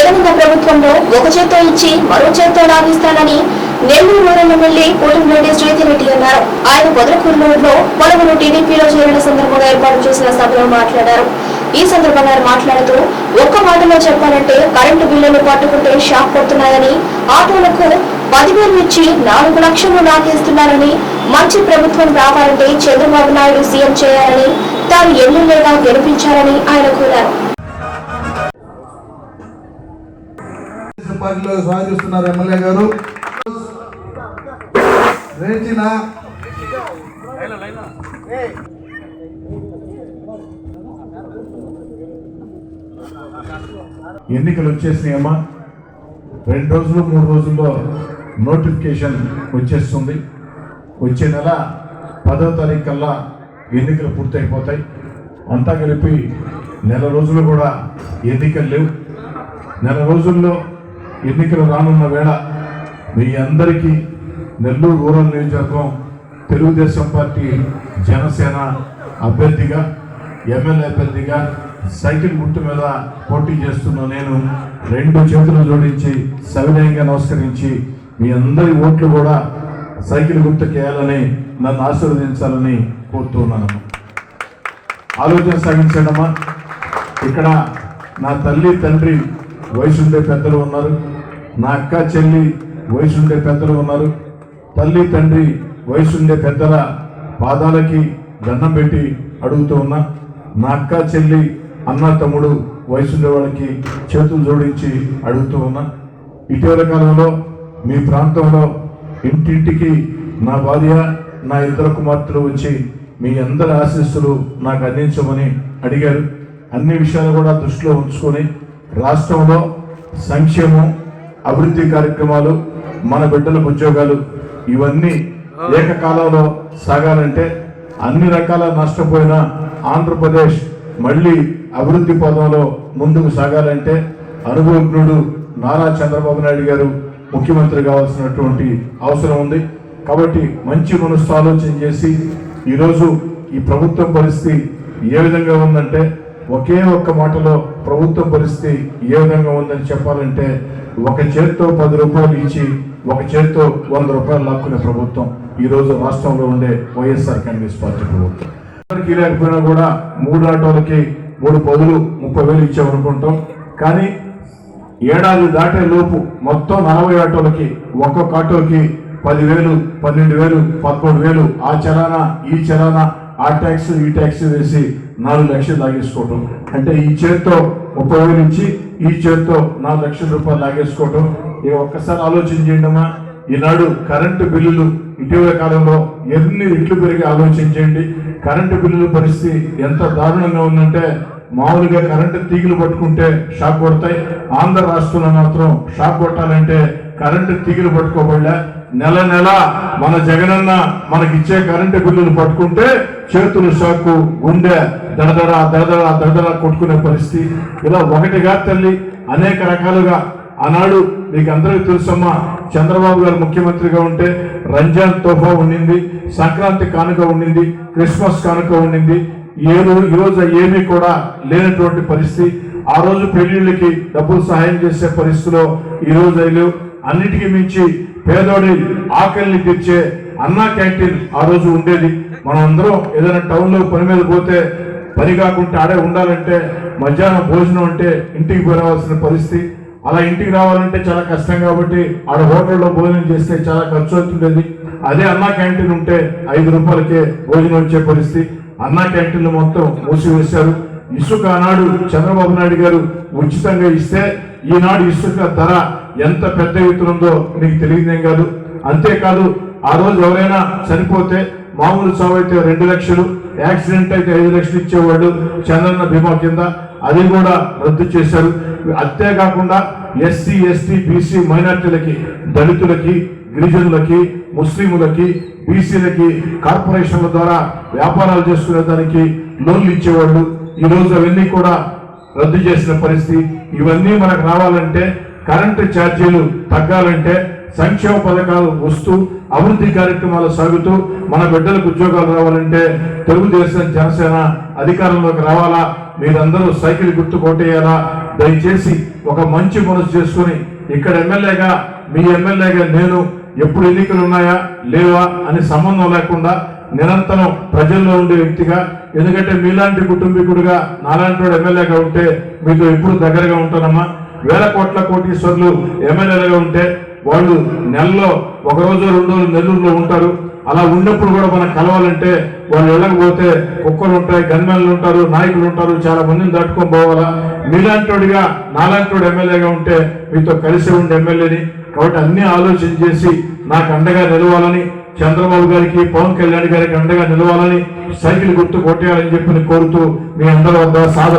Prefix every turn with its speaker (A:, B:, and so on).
A: జగనన్న ప్రభుత్వంలో ఒక చేత్తో ఇచ్చి మరో చేత్తో లాగిస్తానని నెల్లూరు రూరల్ ఎమ్మెల్యే కోటమిరెడ్డి శ్రీతిరెడ్డి అన్నారు. ఆయన పొదలకూరులో పలువురు టీడీపీలో చేరిన సందర్భంగా ఏర్పాటు చేసిన సభలో మాట్లాడారు. ఈ సందర్భంగా మాట్లాడుతూ ఒక్క మాటలో చెప్పాలంటే కరెంటు బిల్లులు పట్టుకుంటే షాక్ కొడుతున్నాయని ఆటోలకు పదివేలు ఇచ్చి నాలుగు లక్షలు నాకేస్తున్నారని మంచి ప్రభుత్వం రావాలంటే చంద్రబాబు నాయుడు సీఎం చేయాలని తాను ఎమ్మెల్యేగా గెలిపించాలని ఆయన కోరారు.
B: పార్టీలో స్వాగతిస్తున్నారు ఎమ్మెల్యే గారు. రేచిన
C: ఎన్నికలు వచ్చేసినాయమ్మా రెండు రోజులు మూడు రోజుల్లో నోటిఫికేషన్ వచ్చేస్తుంది. వచ్చే నెల పదో తారీఖు కల్లా ఎన్నికలు పూర్తయిపోతాయి. అంతా కలిపి నెల రోజులు కూడా ఎన్నికలు లేవు. నెల రోజుల్లో ఎన్నికలు రానున్న వేళ మీ అందరికీ నెల్లూరు రూరల్ నియోజకవర్గం తెలుగుదేశం పార్టీ జనసేన అభ్యర్థిగా ఎమ్మెల్యే అభ్యర్థిగా సైకిల్ గుర్తు మీద పోటీ చేస్తున్న నేను రెండు చేతులు జోడించి సవినయంగా నమస్కరించి మీ అందరి ఓట్లు కూడా సైకిల్ గుర్తు చేయాలని నన్ను ఆశీర్వదించాలని కోరుతున్నాను. ఆలోచన సాగించడమా ఇక్కడ నా తల్లి తండ్రి వయసుండే పెద్దలు ఉన్నారు. నా అక్క చెల్లి వయసుండే పెద్దలు ఉన్నారు. తల్లి తండ్రి వయసుండే పెద్దల పాదాలకి దండం పెట్టి అడుగుతూ ఉన్నా. నా అక్క చెల్లి అన్న తమ్ముడు వయసుండే వాళ్ళకి చేతులు జోడించి అడుగుతూ ఉన్నా. ఇటీవల కాలంలో మీ ప్రాంతంలో ఇంటింటికి నా భార్య నా ఇద్దరు కుమార్తెలు వచ్చి మీ అందరి ఆశీస్సులు నాకు అందించమని అడిగారు. అన్ని విషయాలు కూడా దృష్టిలో ఉంచుకొని రాష్ట్రంలో సంక్షేమం అభివృద్ధి కార్యక్రమాలు మన బిడ్డలకు ఉద్యోగాలు ఇవన్నీ ఏకకాలంలో సాగాలంటే అన్ని రకాల నష్టపోయిన ఆంధ్రప్రదేశ్ మళ్ళీ అభివృద్ధి పదంలో ముందుకు సాగాలంటే అనుభవజ్ఞుడు నారా చంద్రబాబు నాయుడు గారు ముఖ్యమంత్రి కావాల్సినటువంటి అవసరం ఉంది. కాబట్టి మంచి మనస్సు ఆలోచన చేసి ఈరోజు ఈ ప్రభుత్వం పరిస్థితి ఏ విధంగా ఉందంటే ఒకే ఒక్క మాటలో ప్రభుత్వ పరిస్థితి ఏ విధంగా ఉందని చెప్పాలంటే ఒక చేత్తో పది రూపాయలు ఇచ్చి ఒక చేత్తో వంద రూపాయలు లాక్కునే ప్రభుత్వం ఈరోజు రాష్ట్రంలో ఉండే వైఎస్ఆర్ కాంగ్రెస్ పార్టీ ప్రభుత్వం. అందరికీ లేకపోయినా కూడా మూడు ఆటోలకి మూడు పదులు ముప్పై వేలు ఇచ్చామనుకుంటాం. కానీ ఏడాది దాటే లోపు మొత్తం నలభై ఆటోలకి ఒక్కొక్క ఆటోకి పదివేలు పన్నెండు వేలు పదకొండు వేలు. ఆ చలానా ఈ చలానా ఆ ట్యాక్స్ ఈ ట్యాక్స్ వేసి నాలుగు లక్షలు లాగేసుకోవటం. అంటే ఈ చేత్తో ముప్పై వేలు ఇచ్చి ఈ చేత్తో నాలుగు లక్షల రూపాయలు లాగేసుకోవటం. ఇది ఒక్కసారి ఆలోచన చేయండమ్మా ఈనాడు కరెంటు బిల్లులు ఇటీవల కాలంలో ఎన్ని ఇట్లు పెరిగి ఆలోచించండి కరెంటు బిల్లుల పరిస్థితి ఎంత దారుణంగా ఉందంటే మామూలుగా కరెంటు తీగలు పట్టుకుంటే షాక్ కొడతాయి. ఆంధ్ర రాష్ట్రంలో మాత్రం షాక్ కొట్టాలంటే కరెంటు తీగలు పట్టుకోబడలే. నెల నెల మన జగనన్న మనకిచ్చే కరెంటు బిల్లులు పట్టుకుంటే చేతులు షాకు గుండె దడదడ దడదడ దడదడ కొట్టుకునే పరిస్థితి. ఇలా ఒకటిగా తల్లి అనేక రకాలుగా. ఆనాడు మీకు అందరికీ తెలుసమ్మా చంద్రబాబు గారు ముఖ్యమంత్రిగా ఉంటే రంజాన్ తోఫా ఉండింది సంక్రాంతి కానుక ఉండింది క్రిస్మస్ కానుక ఉండింది. ఏ రోజు ఈరోజు ఏమీ కూడా లేనటువంటి పరిస్థితి. ఆ రోజు పెళ్ళిళ్ళకి డబ్బులు సహాయం చేసే పరిస్థితిలో ఈ రోజు అన్నిటికీ మించి పేదోడి ఆకలిని తీర్చే అన్నా క్యాంటీన్ ఆ రోజు ఉండేది. మనం అందరం ఏదైనా టౌన్లో పని మీద పోతే పని కాకుండా ఆడే ఉండాలంటే మధ్యాహ్నం భోజనం అంటే ఇంటికి పోరావాల్సిన పరిస్థితి. అలా ఇంటికి రావాలంటే చాలా కష్టం కాబట్టి ఆడ హోటల్లో భోజనం చేస్తే చాలా ఖర్చు అవుతుండేది. అదే అన్నా క్యాంటీన్ ఉంటే ఐదు రూపాయలకే భోజనం వచ్చే పరిస్థితి. అన్నా క్యాంటీన్లు మొత్తం మూసివేశారు. ఇసుక ఆనాడు చంద్రబాబు నాయుడు గారు ఉచితంగా ఇస్తే ఈనాడు ఇసుక ధర ఎంత పెద్ద ఎత్తున ఉందో నీకు తెలియదేం కాదు. అంతేకాదు ఆ రోజు ఎవరైనా చనిపోతే మామూలు చావు అయితే రెండు లక్షలు యాక్సిడెంట్ అయితే ఐదు లక్షలు ఇచ్చేవాళ్ళు చంద్రన్న బీమా కింద. అది కూడా రద్దు చేశారు. అంతేకాకుండా ఎస్సీ ఎస్టీ బీసీ మైనార్టీలకి దళితులకి గిరిజనులకి ముస్లింలకి బీసీలకి కార్పొరేషన్ల ద్వారా వ్యాపారాలు చేసుకునే దానికి లోన్లు ఇచ్చేవాళ్ళు. ఈ రోజు అవన్నీ కూడా రద్దు చేసిన పరిస్థితి. ఇవన్నీ మనకు రావాలంటే కరెంటు ఛార్జీలు తగ్గాలంటే సంక్షేమ పథకాలు వస్తూ అభివృద్ధి కార్యక్రమాలు సాగుతూ మన బిడ్డలకు ఉద్యోగాలు రావాలంటే తెలుగుదేశం జనసేన అధికారంలోకి రావాలా? మీరందరూ సైకిల్ గుర్తు కొట్టేయాలా? దయచేసి ఒక మంచి మనసు చేసుకుని ఇక్కడ ఎమ్మెల్యేగా మీ ఎమ్మెల్యేగా నేను ఎప్పుడు ఎన్నికలు ఉన్నాయా లేవా అని సంబంధం లేకుండా నిరంతరం ప్రజల్లో ఉండే వ్యక్తిగా ఎందుకంటే మీలాంటి కుటుంబీకుడుగా నాలాంటి వాడు ఎమ్మెల్యేగా ఉంటే మీతో ఎప్పుడు దగ్గరగా ఉంటానమ్మా. వేల కోట్ల కోటీశ్వర్లు ఎమ్మెల్యేలుగా ఉంటే వాళ్ళు నెలలో ఒక రోజు రెండు రోజులు నెల్లూరులో ఉంటారు. అలా ఉన్నప్పుడు కూడా మనం కలవాలంటే వాళ్ళు వెళ్ళకపోతే కుక్కలు ఉంటాయి గన్మెన్లు ఉంటారు నాయకులు ఉంటారు చాలా మందిని దాటుకొని పోవాలా? మీలాంటోడిగా నాలాంటోడు ఎమ్మెల్యేగా ఉంటే మీతో కలిసి ఉండే ఎమ్మెల్యేని. కాబట్టి అన్ని ఆలోచన చేసి నాకు అండగా నిలవాలని చంద్రబాబు గారికి పవన్ కళ్యాణ్ గారికి అండగా నిలవాలని సైకిల్ గుర్తు కొట్టేయాలని చెప్పి కోరుతూ మీ అందరి వద్ద సాధన